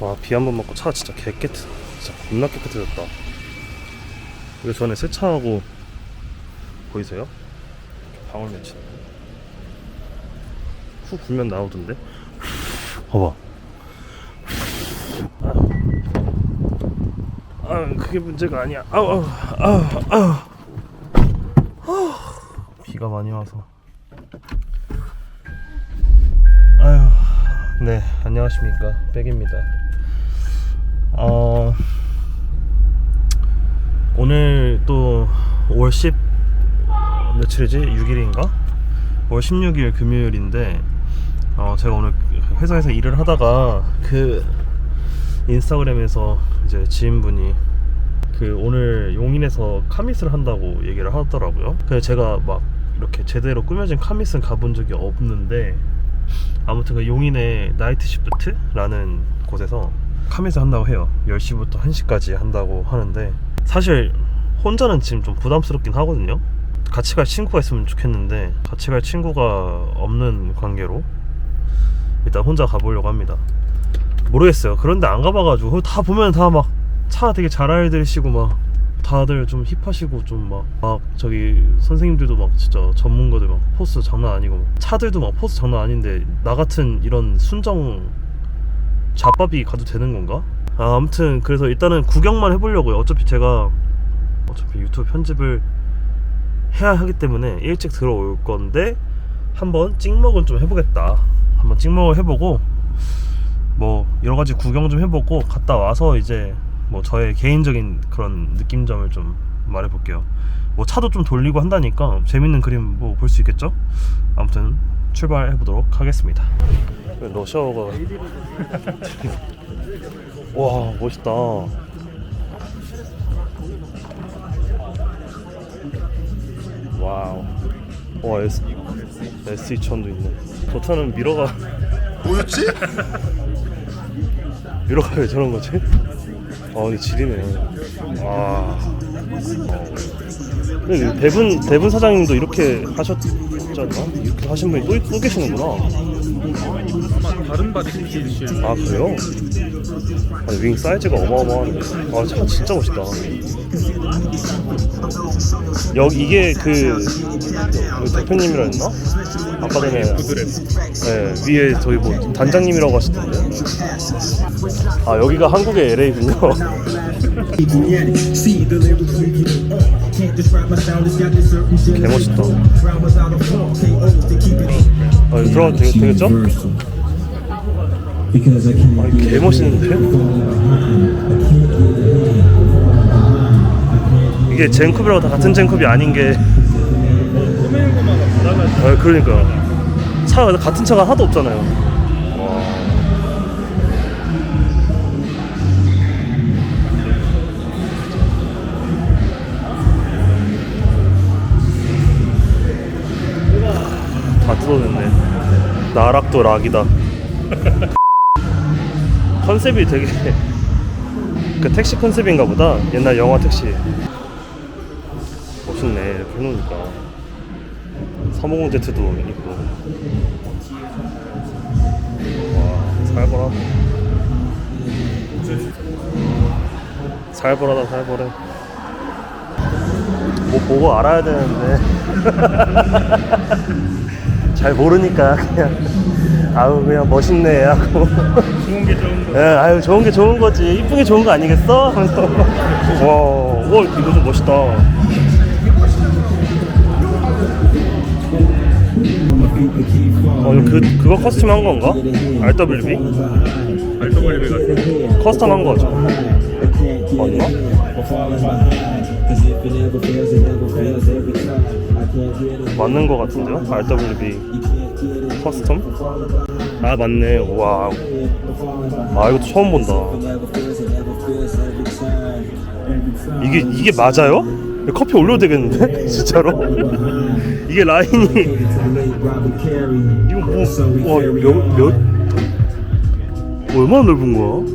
와 비 한 번 맞고 차 진짜 개 깨끗 진짜 겁나 깨끗해졌다. 여기 전에 세차하고 보이세요? 방울 맺힌 후 불면 나오던데? 봐봐. 아 그게 문제가 아니야. 아우 아우 아우 비가 많이 와서. 아유 네 안녕하십니까. 백입니다 어 오늘 또 5월 10 며칠이지 6일인가 5월 16일 금요일인데 어 제가 오늘 회사에서 일을 하다가 그 인스타그램에서 이제 지인분이 그 오늘 용인에서 카미스를 한다고 얘기를 하더라고요. 그래서 제가 막 이렇게 제대로 꾸며진 카미스는 가본 적이 없는데 아무튼 그 용인의 나이트 시프트라는 곳에서 카미스 한다고 해요. 10시부터 1시까지 한다고 하는데 사실 혼자는 지금 좀 부담스럽긴 하거든요. 같이 갈 친구가 있으면 좋겠는데 같이 갈 친구가 없는 관계로 일단 혼자 가보려고 합니다. 모르겠어요. 그런데 안 가봐가지고 다 보면 다 막 차 되게 잘 알들으시고 막 다들 좀 힙하시고 좀막막 저기 선생님들도 막 진짜 전문가들 막 포스 장난 아니고 차들도 막 포스 장난 아닌데 나 같은 이런 순정 잡밥이 가도 되는 건가? 아, 아무튼 그래서 일단은 구경만 해보려고요. 어차피 제가 어차피 유튜브 편집을 해야 하기 때문에 일찍 들어올 건데 한번 찍먹은 좀 해보겠다. 한번 찍먹을 해보고 뭐 여러 가지 구경 좀 해보고 갔다 와서 이제 뭐 저의 개인적인 그런 느낌점을 좀 말해볼게요. 뭐 차도 좀 돌리고 한다니까 재밌는 그림 뭐 볼 수 있겠죠? 아무튼 출발해 보도록 하겠습니다. 러시아어가 와 멋있다. 와우. 와 S S 2000도 있네. 저 차는 미러가 뭐였지? 미러가 왜 저런 거지? 아 근데 지리네. 와. 어. 근데 대분 대분 사장님도 이렇게 하셨 지 않나? 이렇게 하신 분이 또, 또 계시는구나. 아마 다른 바디 스킬 아 그래요? 아니, 윙 사이즈가 어마어마하네. 아차 진짜 멋있다. 여기 이게 그, 그 대표님이라 했나? 아까 전에 네, 위에 저희 뭐 단장님이라고 하시던데. 아 여기가 한국의 LA군요. 개멋있다. 아 여기 들어가도 되겠, 되겠죠? 아개 멋있는데? 이게 젠컵이라고 다 같은 젠컵이 아닌 게. 아 그러니까 차가 같은 차가 하나도 없잖아요. 다 뜯어냈네. 나락도 락이다. 컨셉이 되게 그 택시 컨셉인가 보다. 옛날 영화 택시. 멋있네. 이렇게 해놓으니까. 350Z도 있고. 와, 살벌하. 살벌하다, 살벌해. 뭐 보고 알아야 되는데. 잘 모르니까 그냥 아우 그냥 멋있네 하고 좋은 게 좋은 거 예, 아유 좋은 게 좋은 거지 이쁜 게 좋은 거 아니겠어? 하면서 와, 와 이거 좀 멋있다. 어, 이거 그 그거 커스텀한 건가? RWB? RWB 같은 커스텀한 거죠? 맞나? 맞는 거 같은데요? RWB 커스텀? 아 맞네. 와. 아 이것도 처음 본다. 이게 이게 맞아요? 커피 올려도 되겠는데? 진짜로? 이게 라인이 이거 뭐, 와, 몇, 몇, 얼마나 넓은 거야?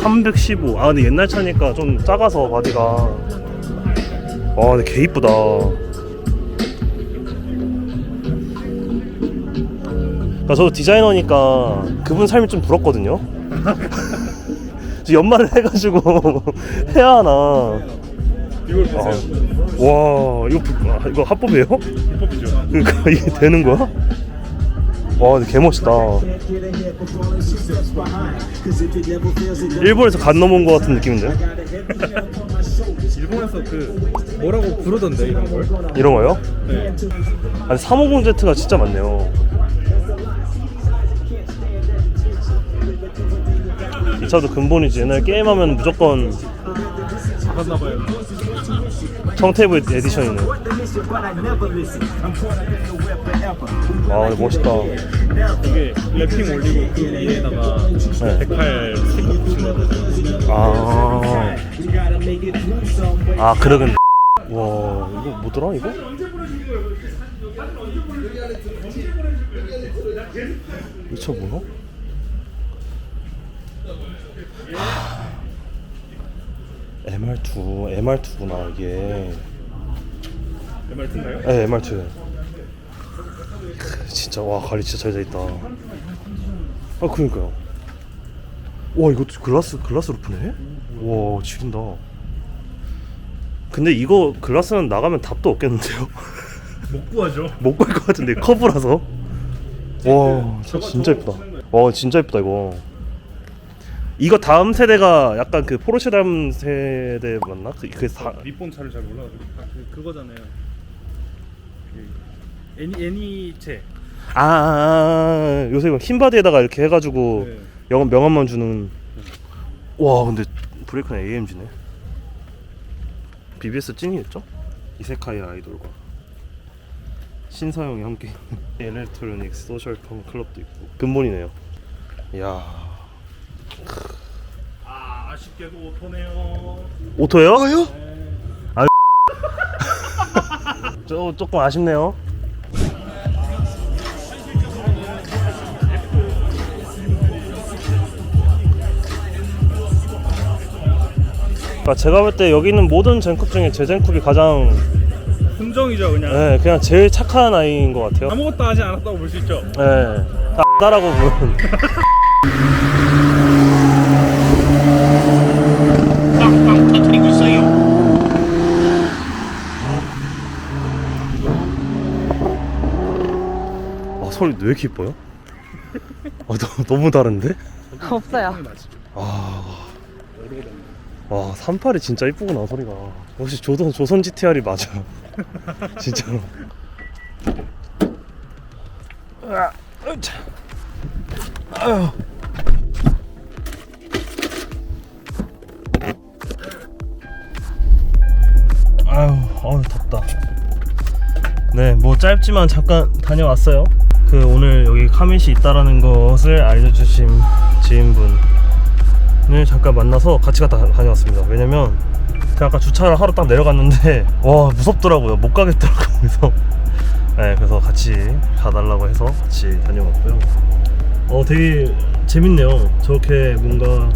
315. 아, 근데 옛날 차니까 좀 작아서 바디가. 와, 근데 개 이쁘다. 그러니까 저도 디자이너니까 그분 삶이 좀 부럽거든요. 연말을 해가지고 해야 하나. 이걸 아, 보세요. 와 이거 불- 아, 이거 합법이에요? 불법이죠. 그러니까 이게 되는 거야? 와 근데 개 멋있다. 일본에서 간 넘은 것 같은 느낌인데? 일본에서 그 뭐라고 부르던데 이런 걸. 이런 거요? 네. 아니 350Z가 진짜 많네요. 이 차도 근본이지. 옛날 게임하면 무조건 받았나 봐요. 청테이블 에디션이네. 아 멋있다. 이게 랩핑 올리고 그 위에다가 네. 108 스티커 붙인 거. 아, 아 그러겠네. 와 이거 뭐더라 이거? 이차 뭐야? MR2, MR2구나 이게. MRT인가요? 네, MR2. 크, 진짜 와 관리 진짜 잘 돼 있다. 아 그러니까요. 와 이거 글라스 글라스 루프네? 와 지린다. 근데 이거 글라스는 나가면 답도 없겠는데요? 못 구하죠. 못볼것 같은데 커브라서. 와차 진짜 예쁘다. 와 진짜 예쁘다 이거. 이거 다음 세대가 약간 그 포르쉐 다음 세대 맞나? 그, 그 사, 리본 차를 잘 몰라가지고. 아, 그 그거잖아요. 그 애니 애니체. 아, 아, 아, 요새 이거 흰 바디에다가 이렇게 해가지고 네. 영 명함만 주는. 와 근데 브레이크는 AMG네. BBS 찐이겠죠? 이세카이 아이돌과 신사영이 함께 일렉트로닉 소셜 펑 클럽도 있고 근본이네요. 이야 아 아쉽게도 오토네요. 오토예요? 네. 조, 조금 아쉽네요. 그러니까 제가 볼 때 여기 있는 모든 젠쿱 중에 제 젠쿱이 가장 순정이죠 그냥. 네, 그냥 제일 착한 아이인 것 같아요. 아무것도 하지 않았다고 볼 수 있죠. 네, 다 부른. 빵 빵 터뜨리고 있어요. 아 소리 왜 이렇게 이뻐요? 아, 너, 너무 다른데? 없어요. 와 38이 진짜 이쁘구나 소리가 역시 조선, 조선 GTR이 맞아 진짜로 으아, 으차. 아유. 아유 어우 덥다 네 뭐 짧지만 잠깐 다녀왔어요 그 오늘 여기 카밋이 있다라는 것을 알려주신 지인분 을 잠깐 만나서 같이 갔다 다녀왔습니다. 왜냐면 제가 아까 주차를 하러 딱 내려갔는데 와 무섭더라고요. 못 가겠더라고요. 그래서 네, 그래서 같이 가달라고 해서 같이 다녀왔고요. 어 되게 재밌네요. 저렇게 뭔가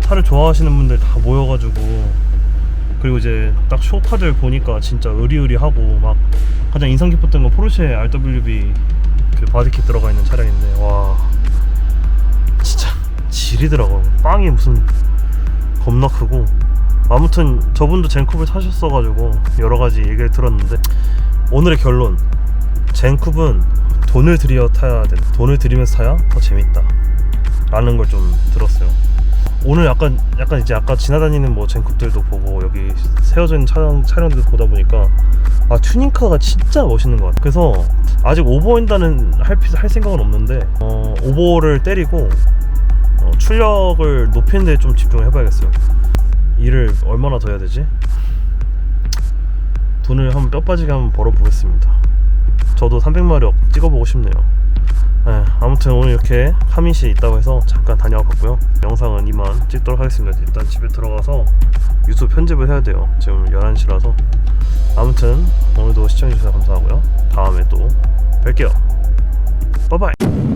차를 좋아하시는 분들 다 모여가지고 그리고 이제 딱 쇼파들 보니까 진짜 의리의리하고 막 가장 인상 깊었던 건 포르쉐 RWB 그 바디킷 들어가 있는 차량인데 와. 진짜 지리더라고 빵이 무슨 겁나 크고. 아무튼 저분도 젠쿱을 타셨어가지고 여러 가지 얘기를 들었는데 오늘의 결론. 젠쿱은 돈을 들여 타야 돼 돈을 들이면서 타야 더 재밌다. 라는 걸 좀 들었어요. 오늘 약간 약간 이제 아까 지나다니는 뭐 젠쿱들도 보고 여기 있는 차량 차량들 보다 보니까 아 튜닝카가 진짜 멋있는 것 같아 그래서 아직 오버인다는 할, 피- 할 생각은 없는데 어, 오버를 때리고 어, 출력을 높이는 데 좀 집중을 해봐야겠어요. 일을 얼마나 더 해야 되지? 돈을 한번 뼈 빠지게 한번 벌어보겠습니다. 저도 300마력 찍어보고 싶네요. 네, 아무튼 오늘 이렇게 카밋이 있다고 해서 잠깐 다녀와 봤고요. 영상은 이만 찍도록 하겠습니다. 일단 집에 들어가서 유튜브 편집을 해야 돼요. 지금 11시라서. 아무튼 오늘도 시청해주셔서 감사하고요. 다음에 또 뵐게요. 바이바이.